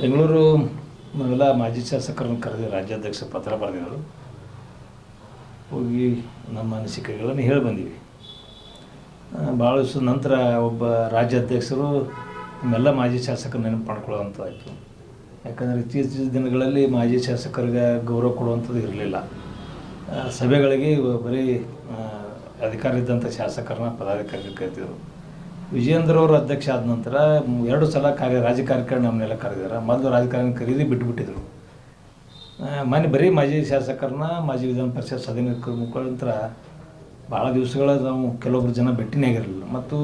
ಬೆಂಗಳೂರು ನಾವೆಲ್ಲ ಮಾಜಿ ಶಾಸಕರನ್ನು ಕರೆದು ರಾಜ್ಯಾಧ್ಯಕ್ಷ ಪತ್ರ ಬರೆದಿದ್ದರು. ಹೋಗಿ ನಮ್ಮ ಅನಿಸಿಕೆಗಳನ್ನು ಹೇಳಿ ಬಂದೀವಿ. ಭಾಳ ದಿವಸ ನಂತರ ಒಬ್ಬ ರಾಜ್ಯಾಧ್ಯಕ್ಷರು ನಮ್ಮೆಲ್ಲ ಮಾಜಿ ಶಾಸಕರು ನೆನಪು ಮಾಡ್ಕೊಳ್ಳೋವಂಥದ್ದಾಯಿತು ಯಾಕಂದರೆ ಇತ್ತೀಚಿನ ದಿನಗಳಲ್ಲಿ ಮಾಜಿ ಶಾಸಕರಿಗೆ ಗೌರವ ಕೊಡುವಂಥದ್ದು ಇರಲಿಲ್ಲ. ಸಭೆಗಳಿಗೆ ಬರೀ ಅಧಿಕಾರ ಇದ್ದಂಥ ಶಾಸಕರನ್ನ ಪದಾಧಿಕಾರಿ ಕರಿತಿದ್ರು ವಿಜೇಂದ್ರ ಅವರು ಅಧ್ಯಕ್ಷ ಆದ ನಂತರ ಎರಡು ಸಲ ಕಾರ್ಯ ರಾಜ್ಯ ನಮ್ಮನ್ನೆಲ್ಲ ಕರೆದಿದ್ದಾರೆ. ಮೊದಲು ರಾಜಕಾರಣಿ ಕರೀದಿ ಬಿಟ್ಟುಬಿಟ್ಟಿದ್ರು ಮೊನ್ನೆ ಬರೀ ಮಾಜಿ ಶಾಸಕರನ್ನ, ಮಾಜಿ ವಿಧಾನ ಪರಿಷತ್ ಸದಸ್ಯರ ಮುಖಾಂತರ ಭಾಳ ದಿವಸಗಳ ನಾವು ಕೆಲವೊಬ್ರು ಜನ ಭೇಟಿನೇ ಆಗಿರಲಿಲ್ಲ. ಮತ್ತು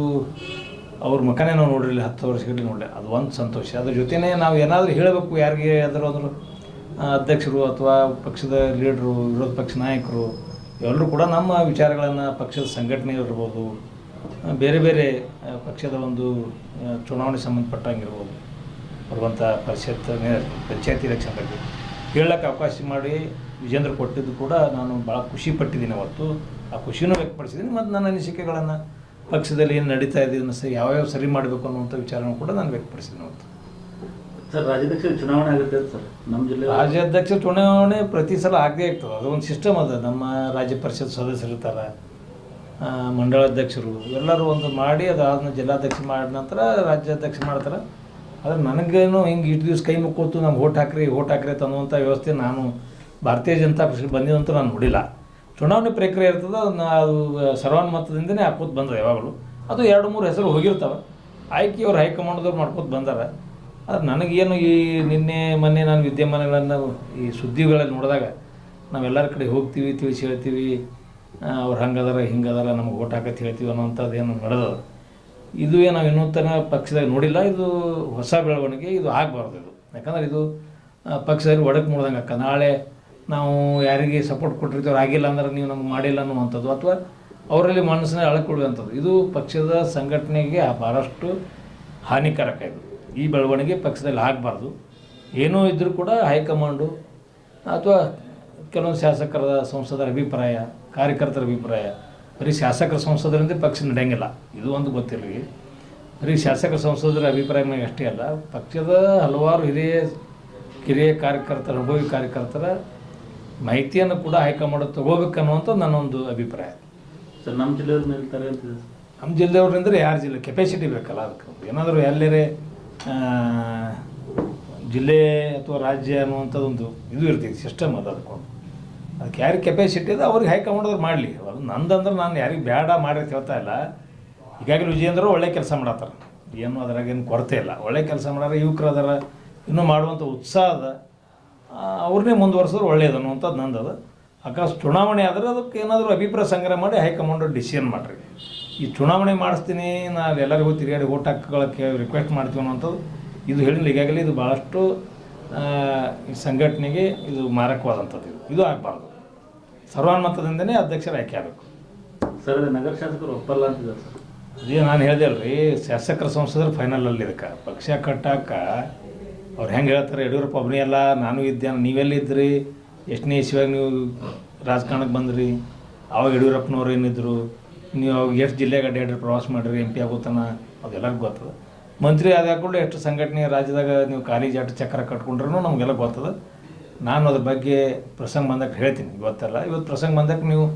ಅವ್ರ ಮುಖನೇ ನಾವು ನೋಡಿರಲಿಲ್ಲ, ಹತ್ತು ವರ್ಷಗಟ್ಟಲೆ ನೋಡಲಿ ಅದು ಒಂದು ಸಂತೋಷ. ಅದ್ರ ಜೊತೆನೇ ನಾವು ಏನಾದರೂ ಹೇಳಬೇಕು, ಯಾರಿಗೆ ಆದರೂ ಅಂದರು ಅಧ್ಯಕ್ಷರು ಅಥವಾ ಪಕ್ಷದ ಲೀಡ್ರು, ವಿರೋಧ ಪಕ್ಷ ನಾಯಕರು, ಎಲ್ಲರೂ ಕೂಡ ನಮ್ಮ ವಿಚಾರಗಳನ್ನು ಪಕ್ಷದ ಸಂಘಟನೆ ಇರ್ಬೋದು ಬೇರೆ ಬೇರೆ ಪಕ್ಷದ ಒಂದು ಚುನಾವಣೆ ಸಂಬಂಧಪಟ್ಟಂಗಿರ್ಬೋದು. ಬರುವಂಥ ಪರಿಷತ್ ಪಂಚಾಯತಿ ಎಲೆಕ್ಷನ್ ಬಗ್ಗೆ ಹೇಳಕ್ಕೆ ಅವಕಾಶ ಮಾಡಿ ವಿಜೇಂದ್ರ ಕೊಟ್ಟಿದ್ದು ಕೂಡ ನಾನು ಭಾಳ ಖುಷಿ ಪಟ್ಟಿದ್ದೀನಿ ಅವತ್ತು. ಆ ಖುಷಿನೂ ವ್ಯಕ್ತಪಡಿಸಿದ್ದೀನಿ ಮತ್ತು ನನ್ನ ಅನಿಸಿಕೆಗಳನ್ನು ಪಕ್ಷದಲ್ಲಿ ಏನು ನಡೀತಾ ಇದೆಯನ್ನು ಸರಿ ಯಾವ್ಯಾವ ಸರಿ ಮಾಡಬೇಕು ಅನ್ನುವಂಥ ವಿಚಾರನೂ ಕೂಡ ನಾನು ವ್ಯಕ್ತಪಡಿಸಿದ್ದೀನಿ ಅವತ್ತು. ಸರ್ ರಾಜ್ಯಾಧ್ಯಕ್ಷ ಚುನಾವಣೆ ಆಗುತ್ತೆ ಸರ್ ನಮ್ಮ ಜಿಲ್ಲೆ ರಾಜ್ಯಾಧ್ಯಕ್ಷ ಚುನಾವಣೆ ಪ್ರತಿ ಸಲ ಆಗದೇ ಆಗ್ತದೆ ಅದು ಒಂದು ಸಿಸ್ಟಮ್ ಅದ. ನಮ್ಮ ರಾಜ್ಯ ಪರಿಷತ್ ಸದಸ್ಯರು ಆ, ಎಲ್ಲರೂ ಒಂದು ಮಾಡಿ ಅದಾದ್ಮೇಲೆ ಜಿಲ್ಲಾಧ್ಯಕ್ಷ ಮಾಡಿದ ನಂತರ ರಾಜ್ಯಾಧ್ಯಕ್ಷ ಮಾಡ್ತಾರೆ. ಆದರೆ ನನಗೇನು ಹಿಂಗೆ ಇಷ್ಟು ದಿವಸ ಕೈ ಮುಕ್ಕೋತು ನಮ್ಗೆ ಓಟ್ ಹಾಕ್ರಿ ಓಟ್ ಹಾಕ್ರಿ ಅಂತ ವ್ಯವಸ್ಥೆ ನಾನು ಭಾರತೀಯ ಜನತಾ ಪಕ್ಷಕ್ಕೆ ಬಂದಿದಂತ ನಾನು ನೋಡಿಲ್ಲ. ಚುನಾವಣೆ ಪ್ರಕ್ರಿಯೆ ಇರ್ತದೆ ಅದನ್ನ ಅದು ಸರ್ವಾನುಮತದಿಂದನೇ ಹಾಕೋದು ಬಂದ್ರೆ ಯಾವಾಗಲೂ. ಅದು ಎರಡು ಮೂರು ಹೆಸರು ಹೋಗಿರ್ತಾವೆ. ಆಯ್ಕೆಯವ್ರು ಹೈಕಮಾಂಡ್ದವ್ರು ಮಾಡ್ಕೋತ ಬಂದಾರೆ. ಆದ್ರೆ ನನಗೇನು ಈ ನಿನ್ನೆ ಮೊನ್ನೆ ನಾನು ವಿದ್ಯಮಾನಗಳನ್ನು ಈ ಸುದ್ದಿಗಳಲ್ಲಿ ನೋಡಿದಾಗ ನಾವೆಲ್ಲರ ಕಡೆ ಹೋಗ್ತೀವಿ ತಿಳಿಸಿ ಹೇಳ್ತೀವಿ. ಅವ್ರು ಹಂಗದಾರ, ಹಿಂಗದಾರ, ನಮ್ಗೆ ಓಟ್ ಹಾಕತ್ ಹೇಳ್ತೀವಿ ಅನ್ನೋಂಥದ್ದು ಏನು ನಡೆದದ. ಇದು ಏನು ನಾವು ಇನ್ನೂ ತನಕ ಪಕ್ಷದಾಗ ನೋಡಿಲ್ಲ, ಇದು ಹೊಸ ಬೆಳವಣಿಗೆ, ಇದು ಆಗಬಾರ್ದು ಇದು. ಯಾಕಂದ್ರೆ ಇದು ಪಕ್ಷದಲ್ಲಿ ಒಡಕು ಮೂಡ್ದಂಗೆ ಅಕ್ಕ ನಾಳೆ ನಾವು ಯಾರಿಗೆ ಸಪೋರ್ಟ್ ಕೊಟ್ಟಿರ್ತೀವಿ ಆಗಿಲ್ಲ ಅಂದ್ರೆ ನೀವು ನಮ್ಗೆ ಮಾಡಿಲ್ಲ ಅನ್ನುವಂಥದ್ದು, ಅಥವಾ ಅವರಲ್ಲಿ ಮನಸ್ಸನ್ನ ಅಳಕೊಡುವಂಥದ್ದು ಇದು ಪಕ್ಷದ ಸಂಘಟನೆಗೆ ಭಾಳಷ್ಟು ಹಾನಿಕಾರಕ ಇದು. ಈ ಬೆಳವಣಿಗೆ ಪಕ್ಷದಲ್ಲಿ ಆಗಬಾರ್ದು. ಏನೂ ಇದ್ದರೂ ಕೂಡ ಹೈಕಮಾಂಡು, ಅಥವಾ ಕೆಲವೊಂದು ಶಾಸಕರ ಸಂಸದರ ಅಭಿಪ್ರಾಯ ಕಾರ್ಯಕರ್ತರ ಅಭಿಪ್ರಾಯ. ಬರೀ ಶಾಸಕರ ಸಂಸದರಿಂದ ಪಕ್ಷ ನಡೆಯಂಗಿಲ್ಲ. ಇದು ಒಂದು ಗೊತ್ತಿರಲಿ. ಬರೀ ಶಾಸಕ ಸಂಸದರ ಅಭಿಪ್ರಾಯ ಮೇಲೆ ಅಷ್ಟೇ ಅಲ್ಲ ಪಕ್ಷದ ಹಲವಾರು ಹಿರಿಯ ಕಿರಿಯ ಕಾರ್ಯಕರ್ತರ ಅನುಭವಿ ಕಾರ್ಯಕರ್ತರ ಮಾಹಿತಿಯನ್ನು ಕೂಡ ಹೈಕಮಾಂಡ್ ತಗೋಬೇಕು ಅನ್ನುವಂಥ ನನ್ನೊಂದು ಅಭಿಪ್ರಾಯ. ಸರ್ ನಮ್ಮ ಜಿಲ್ಲೆಯವ್ರು ನಿಲ್ತಾರೆ ಅಂತ ನಮ್ಮ ಜಿಲ್ಲೆಯವ್ರಂದ್ರೆ ಯಾರು ಜಿಲ್ಲೆ? ಕೆಪಾಸಿಟಿ ಬೇಕಲ್ಲ ಅದಕ್ಕೆ. ಏನಾದರೂ ಎಲ್ಲರೇ ಜಿಲ್ಲೆ ಅಥವಾ ರಾಜ್ಯ ಅನ್ನುವಂಥದ್ದೊಂದು ಇದು ಇರ್ತೈತಿ ಸಿಸ್ಟಮ್ ಅದು ಅದಕ್ಕೊಂದು. ಅದಕ್ಕೆ ಯಾರಿಗೆ ಕೆಪಾಸಿಟಿ ಇದೆ, ಅವ್ರಿಗೆ ಹೈಕಮಾಂಡವ್ರು ಮಾಡಲಿ. ಅದು ನಂದಂದ್ರೆ ನಾನು ಯಾರಿಗೆ ಬೇಡ ಮಾಡಿ ಅಂತ ಹೇಳ್ತಾ ಇಲ್ಲ. ಈಗಾಗಲೇ ವಿಜಯೇಂದ್ರ ಒಳ್ಳೆ ಕೆಲಸ ಮಾಡತ್ತಾರ. ಏನು ಅದ್ರಾಗ ಏನು ಕೊರತೆ ಇಲ್ಲ. ಒಳ್ಳೆ ಕೆಲಸ ಮಾಡ್ಯಾರ, ಯುವಕರು ಅದರ, ಇನ್ನೂ ಮಾಡುವಂಥ ಉತ್ಸಾಹ ಅದ. ಅವ್ರನ್ನೇ ಮುಂದುವರ್ಸಿದ್ರೆ ಒಳ್ಳೆಯದು ಅನ್ನುವಂಥದ್ದು ನಂದು ಅದು. ಅಕಸ್ ಚುನಾವಣೆ ಆದರೆ ಅದಕ್ಕೆ ಏನಾದರೂ ಅಭಿಪ್ರಾಯ ಸಂಗ್ರಹ ಮಾಡಿ ಹೈಕಮಾಂಡ್ ಡಿಸಿಷನ್ ಮಾಡಿರಿ. ಈ ಚುನಾವಣೆ ಮಾಡಿಸ್ತೀನಿ ನಾನು ಎಲ್ಲರಿಗೂ ತಿರುಗಾಡಿ ಓಟ್ ಹಾಕೊಳ್ಳೋಕ್ಕೆ ರಿಕ್ವೆಸ್ಟ್ ಮಾಡ್ತೀವಿ ಅನ್ನೋಂಥದ್ದು ಇದು ಹೇಳಿಲ್ಲ ಈಗಾಗಲೇ ಇದು ಭಾಳಷ್ಟು ಈ ಸಂಘಟನೆಗೆ ಇದು ಮಾರಕವಾದಂಥದ್ದು ಇದು. ಇದು ಆಗಬಾರ್ದು. ಸರ್ವಾನುಮತದಿಂದನೇ ಅಧ್ಯಕ್ಷರು ಆಯ್ಕೆ ಆಗಬೇಕು. ಸರ್ ನಗರ ಶಾಸಕರು ಒಪ್ಪಲ್ಲ ಅಂತಿದ್ದಾರೆ ಸರ್. ಅದೇ ನಾನು ಹೇಳಿದೆ ಅಲ್ರಿ ಶಾಸಕರ ಸಂಸದರು ಫೈನಲಲ್ಲಿ ಇದಕ್ಕೆ. ಪಕ್ಷ ಕಟ್ಟಾಕ ಅವ್ರು ಹೆಂಗೆ ಹೇಳ್ತಾರೆ ಯಡಿಯೂರಪ್ಪ ಒಬ್ಬನೇ ಅಲ್ಲ ನಾನು ಇದ್ದೆ ನೀವೆಲ್ಲಿದ್ದಿರಿ ಎಷ್ಟನೇ ಇಸ್ವಿಯಾಗ ನೀವು ರಾಜಕಾರಣಕ್ಕೆ ಬಂದ್ರಿ ಅವಾಗ ಯಡಿಯೂರಪ್ಪನವ್ರು ಏನಿದ್ರು ನೀವು ಅವಾಗ ಎಷ್ಟು ಜಿಲ್ಲೆಗೆ ಅಡ್ಡಾಡ್ರಿ ಪ್ರವಾಸ ಮಾಡಿರಿ ಎಂ ಪಿ ಆಗೋತನ ಅದೆಲ್ಲರಿಗೂ ಗೊತ್ತದ. ಮಂತ್ರಿ ಆದ ಹಾಕೊಂಡು ಎಷ್ಟು ಸಂಘಟನೆ ರಾಜ್ಯದಾಗ ನೀವು ಕಾಲೇಜ್ ಜಾಟ ಚಕ್ರ ಕಟ್ಕೊಂಡ್ರೂ ನಮಗೆಲ್ಲ ಗೊತ್ತದ. ನಾನು ಅದ್ರ ಬಗ್ಗೆ ಪ್ರಸಂಗ ಬಂದಕ್ಕೆ ಹೇಳ್ತೀನಿ, ಗೊತ್ತಲ್ಲ? ಇವತ್ತು ಪ್ರಸಂಗ ಬಂದಕ್ಕೆ ನೀವು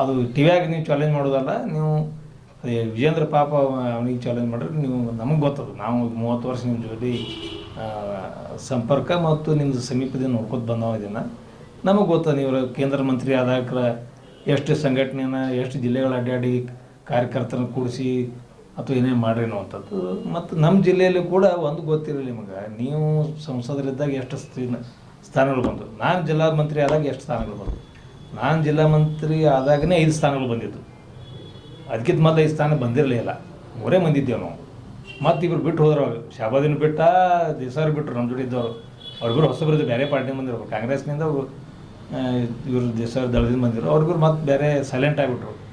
ಅದು ಟಿವಿಯಾಗ ನೀವು ಚಾಲೆಂಜ್ ಮಾಡೋದಲ್ಲ, ನೀವು ಅದೇ ವಿಜೇಂದ್ರ ಪಾಪ ಅವನಿಗೆ ಚಾಲೆಂಜ್ ಮಾಡಿದ್ರೆ ನೀವು ನಮಗೆ ಗೊತ್ತದು. ನಾವು ಮೂವತ್ತು ವರ್ಷ ನಿಮ್ಮ ಜೊತೆ ಸಂಪರ್ಕ ಮತ್ತು ನಿಮ್ಮದು ಸಮೀಪದಿಂದ ನೋಡ್ಕೊತ ಬಂದವ ಇದನ್ನು. ನಮಗೆ ಗೊತ್ತದ ನೀವು ಕೇಂದ್ರ ಮಂತ್ರಿ ಆದಾಗ ಎಷ್ಟು ಸಂಘಟನೆಯನ್ನು ಎಷ್ಟು ಜಿಲ್ಲೆಗಳ ಅಡ್ಡಾಡಿ ಕಾರ್ಯಕರ್ತರನ್ನು ಕೂಡಿಸಿ ಅಥವಾ ಏನೇ ಮಾಡ್ರಿ ಅನ್ನುವಂಥದ್ದು. ಮತ್ತು ನಮ್ಮ ಜಿಲ್ಲೆಯಲ್ಲಿ ಕೂಡ ಒಂದು ಗೊತ್ತಿರಲಿ ನಿಮಗೆ, ನೀವು ಸಂಸದರಿದ್ದಾಗ ಎಷ್ಟು ಸ್ಥಿನ- ಸ್ಥಾನಗಳು ಬಂದವು. ನಾನು ಜಿಲ್ಲಾ ಮಂತ್ರಿ ಆದಾಗ ಎಷ್ಟು ಸ್ಥಾನಗಳು ಬಂದವು. ನಾನು ಜಿಲ್ಲಾ ಮಂತ್ರಿ ಆದಾಗನೇ ಐದು ಸ್ಥಾನಗಳು ಬಂದಿದ್ದು ಅದಕ್ಕಿಂತ ಮೊದಲು ಐದು ಸ್ಥಾನ ಬಂದಿರಲಿಲ್ಲ. ಮೂರೇ ಮಂದಿದ್ದೇವೆ ನಾವು. ಮತ್ತು ಇಬ್ಬರು ಬಿಟ್ಟು ಹೋದ್ರು ಅವಾಗ. ಶಾಬಾದಿನ ಬಿಟ್ಟ ದೇಸಾರು ಬಿಟ್ಟರು ನಮ್ಮ ಜೋಡಿ ಇದ್ದವರು. ಅವ್ರಿಬ್ರು ಹೊಸಬ್ರದ್ದು ಬೇರೆ ಪಾರ್ಟಿನ ಬಂದಿರೋರು ಕಾಂಗ್ರೆಸ್ನಿಂದ ಅವರು ಇವರು ದೇಸಾರು ದಳದಿಂದ ಬಂದಿರೋ ಅವ್ರಿಗೂ ಮತ್ತೆ ಬೇರೆ ಸೈಲೆಂಟ್ ಆಗಿಬಿಟ್ರು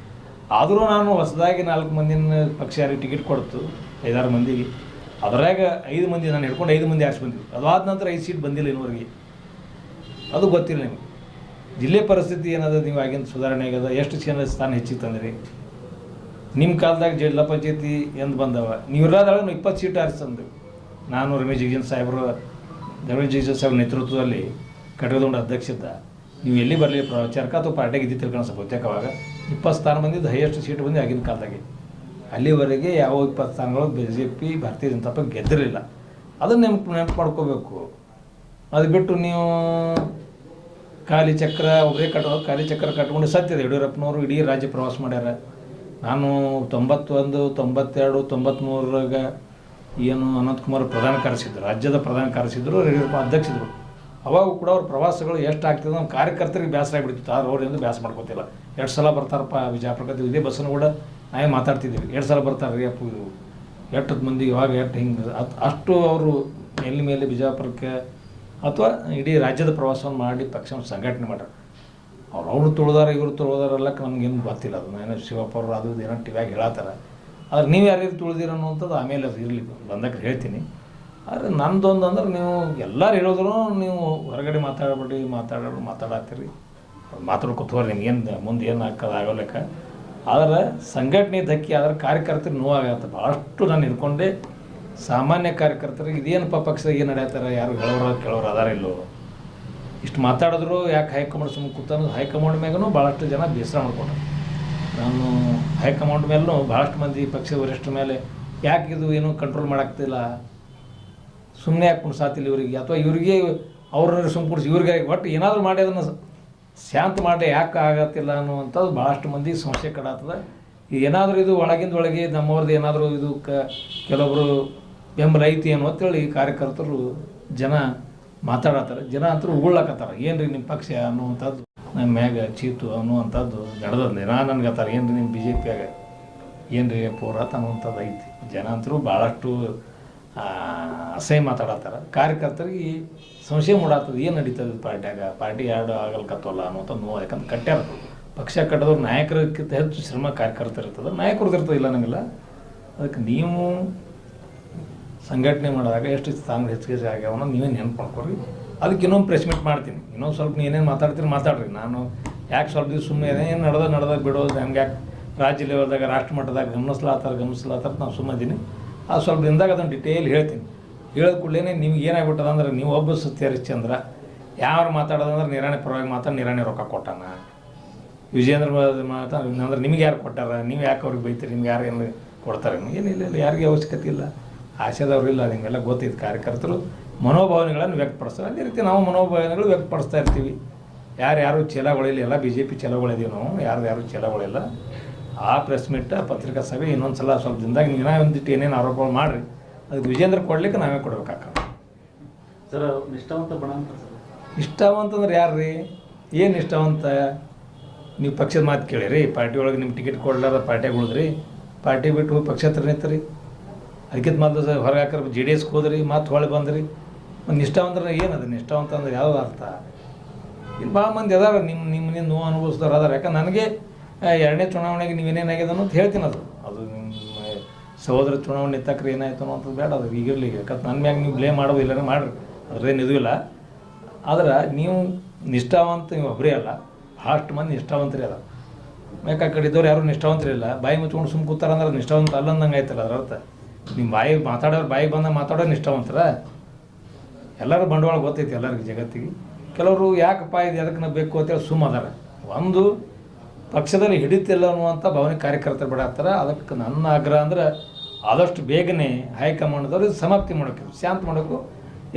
ಆದರೂ ನಾನು ಹೊಸದಾಗಿ ನಾಲ್ಕು ಮಂದಿನ ಪಕ್ಷ ಯಾರಿಗೆ ಟಿಕೆಟ್ ಕೊಡ್ತು, ಐದಾರು ಮಂದಿಗೆ. ಅದರಾಗ ಐದು ಮಂದಿ, ನಾನು ಹಿಡ್ಕೊಂಡು ಐದು ಮಂದಿ ಆಚೆ ಬಂದಿದ್ದು ಅದಾದ ನಂತರ ಐದು ಸೀಟ್ ಬಂದಿಲ್ಲ ಇನ್ನೂವರೆಗೆ ಅದು ಗೊತ್ತಿಲ್ಲ ನಿಮಗೆ. ಜಿಲ್ಲೆ ಪರಿಸ್ಥಿತಿ ಏನದ ನೀವು ಆಗಿನ ಸುಧಾರಣೆ ಆಗ್ಯದ? ಎಷ್ಟು ಜನ ಸ್ಥಾನ ಹೆಚ್ಚಿಗೆ ತಂದ್ರಿ ನಿಮ್ಮ ಕಾಲದಾಗ ಜಿಲ್ಲಾ ಪಂಚಾಯತಿ ಎಂದು ಬಂದವ? ನೀವು ಇರೋದಾಗ ಇಪ್ಪತ್ತು ಸೀಟ್ ಆರಿಸ್ತಂದ್ರು ನಾನು ರಮೇಶ್ ಜಿಗಿನ್ ಸಾಹೇಬರು ರಮೇಶ್ ಜೀಸಸ್ ಸಾಹೇಬ್ರ ನೇತೃತ್ವದಲ್ಲಿ ಕಟಕದೊಂಡ ಅಧ್ಯಕ್ಷ ಇದ್ದ. ನೀವು ಎಲ್ಲಿ ಬರಲಿ, ಪ್ರಚಾರಕ್ಕೆ ಅಥವಾ ಪಾರ್ಟಿಗೆ ಇದ್ದಿತ್ತು ತಿಳ್ಕೊಂಡು ಸ್ವಲ್ಪ ಅವಾಗ. ಇಪ್ಪತ್ತು ಸ್ಥಾನ ಬಂದಿದ್ದು ಹೈಯೆಸ್ಟ್ ಸೀಟ್ ಬಂದು ಆಗಿನ ಕಾಲದಾಗೆ. ಅಲ್ಲಿವರೆಗೆ ಯಾವ ಇಪ್ಪತ್ತು ಸ್ಥಾನಗಳು ಬಿ ಜೆ ಪಿ ಭಾರತೀಯ ಜನತಾ ಪಕ್ಷ ಗೆದ್ದಿರಲಿಲ್ಲ. ಅದನ್ನು ನೆನಪು ನೆನಪು ಮಾಡ್ಕೋಬೇಕು. ಅದು ಬಿಟ್ಟು ನೀವು ಖಾಲಿ ಚಕ್ರ ಒಬ್ಬರೇ ಕಟ್ಟ ಖಾಲಿ ಚಕ್ರ ಕಟ್ಕೊಂಡು ಸತ್ಯದ ಯಡಿಯೂರಪ್ಪನವರು ಇಡೀ ರಾಜ್ಯ ಪ್ರವಾಸ ಮಾಡ್ಯಾರ. ನಾನು ತೊಂಬತ್ತೊಂದು, ತೊಂಬತ್ತೆರಡು ತೊಂಬತ್ತ್ಮೂರಾಗ ಏನು ಅನಂತಕುಮಾರ್ ಪ್ರಧಾನ ಕಾರ್ಯಸಿದ್ದರು ರಾಜ್ಯದ ಪ್ರಧಾನ ಕಾರ್ಯಸಿದ್ದರು ಯಡಿಯೂರಪ್ಪ ಅಧ್ಯಕ್ಷರು ಅವಾಗ ಕೂಡ ಅವ್ರ ಪ್ರವಾಸಗಳು ಎಷ್ಟು ನಮ್ಮ ಕಾರ್ಯಕರ್ತರಿಗೆ ಬೇಸರ ಆಗಿಬಿಡ್ತಿತ್ತು ಆದ್ರೆ ಅವ್ರಿಂದ ಬೇಸರ ಮಾಡ್ಕೋತಿಲ್ಲ. ಎರಡು ಸಲ ಬರ್ತಾರಪ್ಪ ವಿಜಯಪುರಕ್ಕೆ, ಇದೇ ಬಸ್ಸನ್ನು ಕೂಡ ನಾವೇ ಮಾತಾಡ್ತಿದ್ದೀವಿ. ಎರಡು ಸಲ ಬರ್ತಾರೆ ರೀ ಅಪ್ಪು, ಇದು ಎಷ್ಟು ಮಂದಿ, ಇವಾಗ ಎಷ್ಟು ಹಿಂಗೆ? ಅಷ್ಟು ಅವರು ಎಲ್ಲಿ ಮೇಲೆ ಬಿಜಾಪುರಕ್ಕೆ ಅಥವಾ ಇಡೀ ರಾಜ್ಯದ ಪ್ರವಾಸವನ್ನು ಮಾಡಿ ಪಕ್ಷವನ್ನು ಸಂಘಟನೆ ಮಾಡ್ಯಾರ. ಅವ್ರು ಅವ್ರು ತುಳಿದಾರ, ಇವ್ರು ತುಳಿದಾರಲ್ಲಕ್ಕೆ ನಮಗೇನು ಗೊತ್ತಿಲ್ಲ. ಅದು ಏನೋ ಶಿವಪ್ಪ ಅವರು ಅದು ಏನೋ ಟಿವ್ಯಾಗ ಹೇಳತ್ತಾರ ಆದ್ರೆ ನೀವು ಯಾರ್ಯಾರು ತುಳಿದಿರ ಅನ್ನುವಂಥದ್ದು ಆಮೇಲೆ ಅದು ಇರಲಿ. ಬಂದಾಗ ಹೇಳ್ತೀನಿ. ಆದರೆ ನಂದೊಂದು ಅಂದ್ರೆ ನೀವು ಎಲ್ಲರೂ ಹೇಳಿದ್ರು ನೀವು ಹೊರಗಡೆ ಮಾತಾಡಬೇಡಿ ಮಾತಾಡೋರು ಮಾತಾಡತ್ತೀರಿ. ಮಾತಾಡ್ಕೊತ ಹೋಗ್ರಿ ನಿಮ್ಗೇನು ಮುಂದೆ ಏನು ಹಾಕೋದು ಆಗೋಲೆಕ್ಕ ಆದರೆ ಸಂಘಟನೆ ಧಕ್ಕಿ ಆದ್ರೆ ಕಾರ್ಯಕರ್ತರು ನೋವಾಗತ್ತೆ. ಭಾಳಷ್ಟು ನಾನು ಇದ್ಕೊಂಡೆ. ಸಾಮಾನ್ಯ ಕಾರ್ಯಕರ್ತರಿಗೆ ಇದೇನಪ್ಪ ಪಕ್ಷದಾಗ ಏನು ನಡೆಯತ್ತಾರ ಯಾರು ಹೇಳೋರು ಕೇಳೋರು ಅದಾರ ಇಲ್ಲೋ? ಇಷ್ಟು ಮಾತಾಡಿದ್ರು ಯಾಕೆ ಹೈಕಮಾಂಡ್ ಸುಮ್ಮನೆ ಕೂತಾನು? ಹೈಕಮಾಂಡ್ ಮ್ಯಾಗೂ ಭಾಳಷ್ಟು ಜನ ಬೇಸರ ಮಾಡ್ಕೊಂಡ್ರು. ನಾನು ಹೈಕಮಾಂಡ್ ಮೇಲೂ ಭಾಳಷ್ಟು ಮಂದಿ ಪಕ್ಷದ ವರಿಷ್ಠರ ಮೇಲೆ ಯಾಕೆ ಇದು ಏನು ಕಂಟ್ರೋಲ್ ಮಾಡೋಕ್ತಿಲ್ಲ? ಸುಮ್ಮನೆ ಯಾಕೆ ಕುಣ್ಸಾತಿಲ್ಲ ಇವರಿಗೆ. ಅಥವಾ ಇವರಿಗೆ ಅವ್ರನ್ನ ಸುಮ್ಮನೆ ಇವ್ರಿಗೆ ಒಟ್ಟು ಏನಾದರೂ ಮಾಡಿ ಅದನ್ನು ಶಾಂತ ಮಾಡಿ ಯಾಕೆ ಆಗತ್ತಿಲ್ಲ ಅನ್ನುವಂಥದ್ದು ಭಾಳಷ್ಟು ಮಂದಿ ಸಮಸ್ಯೆ ಕಡಾತದ. ಏನಾದರೂ ಇದು ಒಳಗಿಂದ ಒಳಗೆ ನಮ್ಮವ್ರದ್ದು ಏನಾದರೂ ಇದು ಕ ಕೆಲವೊಬ್ಬರು ಬೆಂಬಲ ಐತಿ ಏನು ಅಂತೇಳಿ ಕಾರ್ಯಕರ್ತರು ಜನ ಮಾತಾಡತ್ತಾರೆ. ಜನ ಅಂತರೂ ಉಗುಳಕತ್ತಾರ ಏನು ರೀ ನಿಮ್ಮ ಪಕ್ಷ ಅನ್ನುವಂಥದ್ದು ನಮ್ಮ ಮ್ಯಾಗ ಚೀತು ಅನ್ನುವಂಥದ್ದು ನಡೆದಂದೆ ನಾನು ನನಗೆ ಅತ್ತಾರ ಏನು ರೀ ನಿಮ್ಮ ಬಿ ಜೆ ಪಿಯಾಗ ಏನು ರೀ ಅನ್ನುವಂಥದ್ದು ಐತಿ. ಜನ ಅಂತರೂ ಭಾಳಷ್ಟು ಅಸಹ್ಯ ಮಾತಾಡತ್ತಾರ. ಕಾರ್ಯಕರ್ತರಿಗೆ ಸಂಶಯ ಮೂಡಾತದ ಏನು ನಡೀತದೆ ಪಾರ್ಟಿಯಾಗ? ಪಾರ್ಟಿ ಯಾರು ಆಗಲ್ಕತ್ತಲ್ಲ ಅನ್ನೋಂಥ ನೋವು, ಯಾಕಂದ್ರೆ ಕಟ್ಟ್ಯಾರ. ಪಕ್ಷ ಕಟ್ಟದವ್ರು ನಾಯಕರಕ್ಕಿಂತ ಹೆಚ್ಚು ಶ್ರಮ ಕಾರ್ಯಕರ್ತರು ನಾಯಕರದ್ದು ಇರ್ತದೆ ಇಲ್ಲ ನಂಗಿಲ್ಲ. ಅದಕ್ಕೆ ನೀವು ಸಂಘಟನೆ ಮಾಡಿದಾಗ ಎಷ್ಟು ಸ್ಥಾನ ಹೆಚ್ಚಿಗೆ ಆಗ್ಯಾವನ್ನ ನೀವೇ ನೆನಪು ಮಾಡ್ಕೊರಿ ಅದಕ್ಕೆ ಇನ್ನೊಂದು ಪ್ರೆಸ್ ಮೀಟ್ ಮಾಡ್ತೀನಿ. ಇನ್ನೊಂದು ಸ್ವಲ್ಪ ನೀವು ಏನೇನು ಮಾತಾಡ್ತೀರಿ ಮಾತಾಡ್ರಿ. ನಾನು ಯಾಕೆ ಸ್ವಲ್ಪ ದಿವಸ ಸುಮ್ಮನೆ ಏನು ನಡೆದ ನಡೆದಾಗ ಬಿಡೋದು, ಹಂಗೆ ಯಾಕೆ ರಾಜ್ಯ ಲೆವೆಲ್ದಾಗ ರಾಷ್ಟ್ರ ಮಟ್ಟದಾಗ ಗಮನಿಸ್ಲಾತಾರ ಗಮನಿಸ್ಲಾತಾರ ನಾವು ಸುಮ್ಮದಿನಿ ಆ ಸ್ವಲ್ಪ ದಿನದಾಗ ಅದನ್ನು ಡಿಟೇಲ್ ಹೇಳ್ತೀನಿ. ಹೇಳಿದ ಕೂಡಲೇ ನಿಮ್ಗೆ ಏನಾಗ್ಬಿಟ್ಟದ ಅಂದ್ರೆ ನೀವು ಒಬ್ಬ ಹರಿಶ್ಚಂದ್ರ ಯಾರು ಮಾತಾಡೋದಂದ್ರೆ ನಿರಾಣಿ ಪರವಾಗಿ ಮಾತಾಡಿ ನಿರಾಣಿ ರೊಕ್ಕ ಕೊಟ್ಟಾನ. ವಿಜೇಂದ್ರ ಅಂದ್ರೆ ನಿಮ್ಗೆ ಯಾರು ಕೊಟ್ಟಾರ? ನೀವು ಯಾಕೆ ಅವ್ರಿಗೆ ಬೈತೀರಿ? ನಿಮ್ಗೆ ಯಾರು ಏನು ಕೊಡ್ತಾರೆ? ಏನಿಲ್ಲ ಇಲ್ಲ ಯಾರಿಗೆ ಅವಶ್ಯಕತೆ ಇಲ್ಲ. ಆಶೆದವ್ರು ಇಲ್ಲ, ನಿಮಗೆಲ್ಲ ಗೊತ್ತಿದ್ದ ಕಾರ್ಯಕರ್ತರು. ಮನೋಭಾವನೆಗಳನ್ನು ವ್ಯಕ್ತಪಡಿಸ್ತಾರೆ. ಅದೇ ರೀತಿ ನಾವು ಮನೋಭಾವನೆಗಳು ವ್ಯಕ್ತಪಡಿಸ್ತಾ ಇರ್ತೀವಿ. ಯಾರು ಯಾರು ಎಲ್ಲ ಬಿ ಜೆ ಪಿ ಚೀಲಗಳಿದೀವಿ ನಾವು ಯಾರ್ದು ಯಾರು ಚೀಲಗಳಿಲ್ಲ ಆ ಪ್ರೆಸ್ ಮೀಟ್ ಪತ್ರಿಕಾ ಸಭೆ ಇನ್ನೊಂದು ಸಲ ಸ್ವಲ್ಪ ದಿನದಾಗ ನೀವೇ ಒಂದಿಟ್ಟು ಏನೇನು ಆರೋಪಗಳು ಮಾಡಿರಿ. ಅದಕ್ಕೆ ವಿಜೇಂದ್ರ ಕೊಡ್ಲಿಕ್ಕೆ ನಾವೇ ಕೊಡ್ಬೇಕಾಗ್ತದೆ. ಸರ್ ನಿಷ್ಠಾವಂತ ಬಣ ಇಷ್ಟವಂತಂದ್ರೆ ಯಾರು ರೀ ಏನು ಇಷ್ಟವಂತ ನೀವು ಪಕ್ಷದ ಮಾತು ಕೇಳಿರಿ. ಪಾರ್ಟಿ ಒಳಗೆ ನಿಮ್ಮ ಟಿಕೆಟ್ ಕೊಡ್ಲಾರ ಪಾರ್ಟಿಯಾಗ ಉಳಿದ್ರಿ. ಪಾರ್ಟಿ ಬಿಟ್ಟು ಹೋಗಿ ಪಕ್ಷ ಹತ್ರ ನಿಂತರಿ. ಅದಕ್ಕಿಂತ ಸರ್ ಹೊರಗೆ ಹಾಕರ್ ಜೆ ಡಿ ಎಸ್ಗೆ ಹೋದ್ರಿ ಮಾತು ಹೊಳೆ ಬಂದ್ರಿ. ಒಂದು ನಿಷ್ಠಾವಂತ ಏನದ ನಿಷ್ಠಾವಂತ ಅಂದ್ರೆ ಯಾವ ಅರ್ಥ? ಇಲ್ಲಿ ಭಾಳ ಮಂದಿ ಅದಾರ ನಿಮ್ಮ ನಿಮ್ಮ ನೋವು ಅನುಭವಿಸ್ದವ್ರು ಅದಾರ. ಯಾಕಂದ್ರೆ ನನಗೆ ಎರಡನೇ ಚುನಾವಣೆಗೆ ನೀವೇನೇನಾಗಿದೆ ಅನ್ನೋದು ಹೇಳ್ತೀನಿ ಅದು. ಅದು ನಿಮ್ಮ ಸಹೋದರ ಚುನಾವಣೆ ನಿಂತಕ್ರೆ ಏನಾಯ್ತು ಅನ್ನೋದು ಬೇಡ ಅದು ಈಗಿರಲಿ ಯಾಕಂದ್ರೆ ನನ್ನ ಮ್ಯಾಗ ನೀವು ಬ್ಲೇಮ್ ಮಾಡೋದು ಇಲ್ಲನೇ ಮಾಡ್ರಿ. ಅದ್ರೇನು ಇದು ಇಲ್ಲ. ಆದ್ರೆ ನೀವು ನಿಷ್ಠಾವಂತ ನೀವು ಒಬ್ಬರೇ ಅಲ್ಲ ಭಾಳಷ್ಟು ಮಂದಿ ನಿಷ್ಠಾವಂತರೇ ಅದ ಆ ಕಡೆ ಇದ್ದವ್ರು ಯಾರು ನಿಷ್ಠಾವಂತರಿಲ್ಲ ಬಾಯಿ ಮುಚ್ಕೊಂಡು ಸುಮ್ಮ ಕೂತಾರ ಅಂದ್ರೆ ನಿಷ್ಠಾವಂತ ಅಲ್ಲ ಅಂದಂಗೆ ಆಯ್ತಲ್ಲ ಅದ್ರ ಅರ್ಥ. ನಿಮ್ಮ ಬಾಯಿ ಮಾತಾಡೋರು ಬಾಯಿ ಬಂದ ಮಾತಾಡೋ ನಿಷ್ಠಾವಂತರ? ಎಲ್ಲರೂ ಬಂಡವಾಳ ಗೊತ್ತೈತಿ ಎಲ್ಲರಿಗೂ ಜಗತ್ತಿಗೆ. ಕೆಲವರು ಯಾಕಪ್ಪ ಇದು ಎದಕ್ಕೆ ಬೇಕು ಅಂತೇಳಿ ಸುಮ್ಮ ಅದಾರ. ಒಂದು ಪಕ್ಷದಲ್ಲಿ ಹಿಡಿತಿಲ್ಲ ಅನ್ನುವಂಥ ಭಾವನೆ ಕಾರ್ಯಕರ್ತರು ಬಿಡತ್ತಾರ ಅದಕ್ಕೆ ನನ್ನ ಆಗ್ರಹ ಅಂದ್ರೆ ಆದಷ್ಟು ಬೇಗನೆ ಹೈಕಮಾಂಡ್ದವ್ರು ಇದು ಸಮಾಪ್ತಿ ಮಾಡೋಕೆ ಶಾಂತ ಮಾಡೋಕು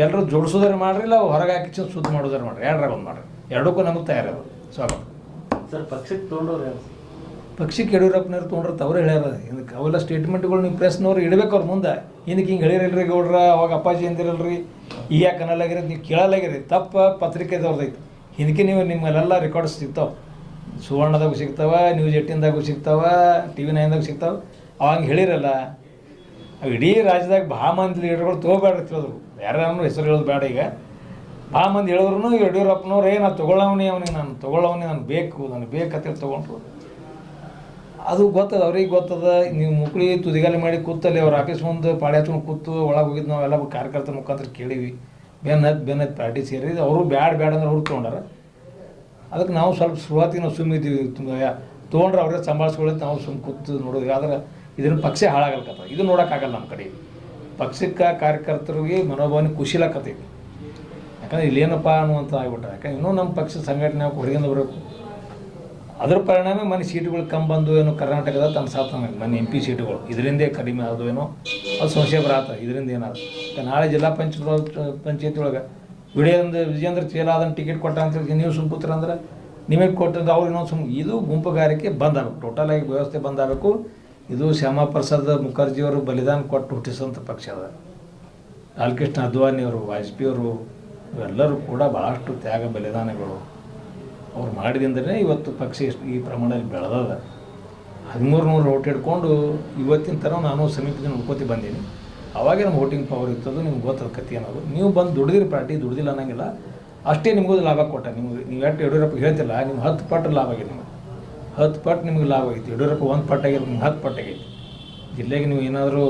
ಎಲ್ಲರೂ ಜೋಡಿಸೋದ್ರೆ ಮಾಡ್ರಿ ಇಲ್ಲ ಹೊರಗೆ ಹಾಕಿ ಚಂದ ಶುದ್ಧ ಮಾಡೋದ್ರೆ ಮಾಡ್ರಿ. ಎರಡರಾಗ ಒಂದು ಮಾಡ್ರಿ. ಎರಡಕ್ಕೂ ನಮಗೆ ತಯಾರದು ಸ್ವಾಗತ. ಸರ್ ಪಕ್ಷಕ್ಕೆ ತೊಗೊಂಡವ್ರು ಪಕ್ಷಕ್ಕೆ ಯಡಿಯೂರಪ್ಪನವ್ರು ತೊಗೊಂಡ್ರೆ ತವರು ಹೇಳ್ಯಾರ. ಇದಕ್ಕೆ ಅವೆಲ್ಲ ಸ್ಟೇಟ್ಮೆಂಟ್ಗಳು ನೀವು ಪ್ರೆಸ್ನವ್ರು ಇಡಬೇಕು ಅವ್ರ ಮುಂದೆ. ಇದಕ್ಕೆ ಹಿಂಗೆ ಹೇಳಿರಲ್ರಿ ಗೌಡ್ರ ಅವಾಗ ಅಪ್ಪಾಜಿ ಅಂದಿರಲ್ರಿ. ಈಗ ಯಾಕೆ ಅನ್ನಲಾಗಿರೋದು ನೀವು ಕೇಳಲಾಗಿರಿ ತಪ್ಪ ಪತ್ರಿಕೆದವ್ರದ್ದು ಐತಿ ಇದಕ್ಕೆ ನೀವು ನಿಮ್ಮಲ್ಲೆಲ್ಲ ರೆಕಾರ್ಡ್ಸ್ ಸಿಗ್ತಾವೆ. ಸುವರ್ಣದಾಗೂ ಸಿಗ್ತಾವ ನ್ಯೂಸ್ ಏಟಿನ್ದಾಗೂ ಸಿಗ್ತಾವ ಟಿ ವಿ ನೈನ್ದಾಗ ಸಿಗ್ತಾವೆ. ಅವಾಗ ಹೇಳಿರಲ್ಲ, ಅವು ಇಡೀ ರಾಜ್ಯದಾಗ ಭಾಳ ಮಂದಿ ಲೀಡರ್ಗಳು ತೊಗೋಬೇಡ್ರಿ ತಿಳಿದ್ರು ಯಾರ್ಯಾರು ಹೆಸರು ಹೇಳೋದು ಬೇಡ ಈಗ. ಭಾಳ ಮಂದಿ ಹೇಳಿದ್ರು ಯಡಿಯೂರಪ್ಪನವ್ರು ಏನು ನಾನು ತೊಗೊಳ್ಳವನಿ ಅವನಿಗೆ, ನಾನು ತೊಗೊಳ್ಳವನಿ, ನಾನು ಬೇಕು ನನಗೆ ಬೇಕಂತೇಳಿ ತೊಗೊಂಡ್ರು. ಅದು ಗೊತ್ತದ, ಅವ್ರಿಗೆ ಗೊತ್ತದ. ನೀವು ಮುಕ್ಳಿ ತುದಿಗಾಲಿ ಮಾಡಿ ಕೂತಲ್ಲಿ ಅವ್ರ ಆಫೀಸ್ ಮುಂದೆ ಪಾಳೆ ಹಚ್ಕೊಂಡು ಕೂತು ಒಳಗೆ ಹೋಗಿದ್ದು ನಾವೆಲ್ಲ ಕಾರ್ಯಕರ್ತರ ಮುಖಾಂತರ ಕೇಳೀವಿ ಬೆನ್ನತ್ತು ಬೆನ್ನತ್ತು ಪಾರ್ಟಿ ಸೇರಿ ಅವರು ಬ್ಯಾಡ ಬ್ಯಾಡ ಅಂದ್ರೆ ತೊಗೊಂಡಾರ. ಅದಕ್ಕೆ ನಾವು ಸ್ವಲ್ಪ ಶುರುವಾತಿಗೆ ನಾವು ಸುಮ್ಮಿದ್ದೀವಿ ತುಂಬ ತೊಗೊಂಡ್ರೆ ಅವರೇ ಸಂಭಾಳಿಸ್ಕೊಳ್ಳೋದು, ನಾವು ಸುಮ್ಮ ಕೂತು ನೋಡೋದು. ಆದ್ರೆ ಇದನ್ನು ಪಕ್ಷ ಹಾಳಾಗಲ್ಕತ್ತ ಇದು ನೋಡೋಕ್ಕಾಗಲ್ಲ ನಮ್ಮ ಕಡೆ. ಪಕ್ಷಕ್ಕೆ ಕಾರ್ಯಕರ್ತರಿಗೆ ಮನೋಭಾವನೆ ಖುಷಿಲಾಕತ್ತೈತಿ ಯಾಕಂದ್ರೆ ಇಲ್ಲೇನಪ್ಪ ಅನ್ನುವಂಥ ಆಗ್ಬಿಟ್ಟ. ಯಾಕಂದ್ರೆ ಇನ್ನೂ ನಮ್ಮ ಪಕ್ಷ ಸಂಘಟನೆ ಹೊರಗಿಂದ ಬರಬೇಕು? ಅದರ ಪರಿಣಾಮ ಮನೆ ಸೀಟುಗಳು ಕಮ್ಮಿ ಬಂದು ಏನೋ ಕರ್ನಾಟಕದ ತನ್ನ ಸಾಥ ಮನೆ ಎಂ ಪಿ ಸೀಟುಗಳು. ಇದರಿಂದೇ ಕಡಿಮೆ ಆದವು ಏನೋ. ಅದು ಸಂಶಯ ಬರತ್ತ ಇದರಿಂದ ಏನಾದ್ರು ನಾಳೆ ಜಿಲ್ಲಾ ಪಂಚಾಯತ್ ಪಂಚಾಯತಿ ಒಳಗೆ ವಿಡಿಯೋದಿಂದ ವಿಜೇಂದ್ರ ಚೇಲಾದನ್ ಟಿಕೆಟ್ ಕೊಟ್ಟ ಅಂತ ಹೇಳಿ ನೀವು ಸುಮ್ಪುತ್ರ ಅಂದ್ರೆ? ನಿಮಗೆ ಕೊಟ್ಟಿದ್ದು ಅವ್ರು ಇನ್ನೊಂದು ಸುಮ್ ಇದು ಗುಂಪುಗಾರಿಕೆ ಬಂದ್ ಟೋಟಲ್ ಆಗಿ ವ್ಯವಸ್ಥೆ ಬಂದ್ ಆಗಬೇಕು. ಇದು ಶ್ಯಾಮಾ ಪ್ರಸಾದ್ ಮುಖರ್ಜಿಯವರು ಬಲಿದಾನ ಕೊಟ್ಟು ಹುಟ್ಟಿಸುವಂಥ ಪಕ್ಷ ಅದ. ಲಾಲ್ಕೃಷ್ಣ ಅದ್ವಾನಿಯವರು ವಾಜಪೇಯಿಯವರು ಇವೆಲ್ಲರೂ ಕೂಡ ಭಾಳಷ್ಟು ತ್ಯಾಗ ಬಲಿದಾನಗಳು. ಅವ್ರು ಮಾಡಿದಿಂದಲೇ ಇವತ್ತು ಪಕ್ಷ ಇಷ್ಟು ಈ ಪ್ರಮಾಣದಲ್ಲಿ ಬೆಳೆದದ. ಹದಿಮೂರು ನೂರು ಓಟ್ ಹಿಡ್ಕೊಂಡು ಇವತ್ತಿನ ಥರ ನಾನು ಸಮೀಪದಿಂದ ಉಳ್ಕೋತಿ ಬಂದೀನಿ. ಅವಾಗೇ ನಮ್ಮ ವೋಟಿಂಗ್ ಪವರ್ ಇರ್ತದೆ, ನಿಮ್ಗೆ ಗೊತ್ತದ ಕತಿ ಅನ್ನೋದು. ನೀವು ಬಂದು ದುಡ್ದಿರಿ ಪಾರ್ಟಿ ದುಡ್ದಿಲ್ಲ ಅನ್ನಂಗಿಲ್ಲ. ಅಷ್ಟೇ ನಿಮಗೂ ಲಾಭ ಕೊಟ್ಟ, ನಿಮ್ಗೆ, ನೀವು ಎಷ್ಟು ಯಡಿಯೂರಪ್ಪ ಹೇಳ್ತಿಲ್ಲ, ನಿಮ್ಗೆ ಹತ್ತು ಪಟ್ಟು ಲಾಭ ಆಗಿದೆ ನಿಮಗೆ. ಹತ್ತು ಪಟ್ಟು ನಿಮ್ಗೆ ಲಾಭ ಆಗೈತಿ ಯಡಿಯೂರಪ್ಪ ಒಂದು ಪಟ್ಟು ಆಗಿರೋ ನಿಮ್ಗೆ ಹತ್ತು ಪಟ್ಟಾಗೈತಿ ಜಿಲ್ಲೆಗೆ ನೀವು ಏನಾದರೂ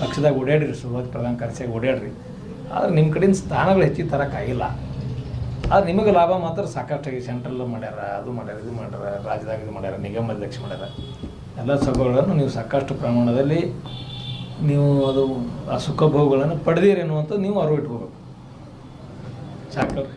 ಪಕ್ಷದಾಗ ಓಡಾಡಿರಿ ಸುಭಾಷ್ ಪ್ರಧಾನ ಕಾರ್ಯಕ್ಕೆ ಓಡಾಡ್ರಿ. ಆದರೆ ನಿಮ್ಮ ಕಡೆಯಿಂದ ಸ್ಥಾನಗಳು ಹೆಚ್ಚಿಗೆ ತರೋಕ್ಕಾಗಿಲ್ಲ ಆದ್ರೆ ನಿಮಗೆ ಲಾಭ ಮಾತ್ರ ಸಾಕಷ್ಟಾಗಿ ಸೆಂಟ್ರಲ್ ಮಾಡ್ಯಾರ, ಅದು ಮಾಡ್ಯಾರ, ಇದು ಮಾಡ್ಯಾರ, ರಾಜ್ಯದಾಗ ಇದು ಮಾಡ್ಯಾರ, ನಿಗಮ ಅಧ್ಯಕ್ಷ ಮಾಡ್ಯಾರ. ಎಲ್ಲ ಸಭೆಗಳನ್ನು ನೀವು ಸಾಕಷ್ಟು ಪ್ರಮಾಣದಲ್ಲಿ ನೀವು ಅದು ಆ ಸುಖ ಭೋಗಗಳನ್ನು ಪಡೆದಿರಿ ಅನ್ನುವಂಥದ್ದು ನೀವು ಅರಿವು ಇಟ್ಕೋಬೇಕು. ಸಾಕಲ್ರಿ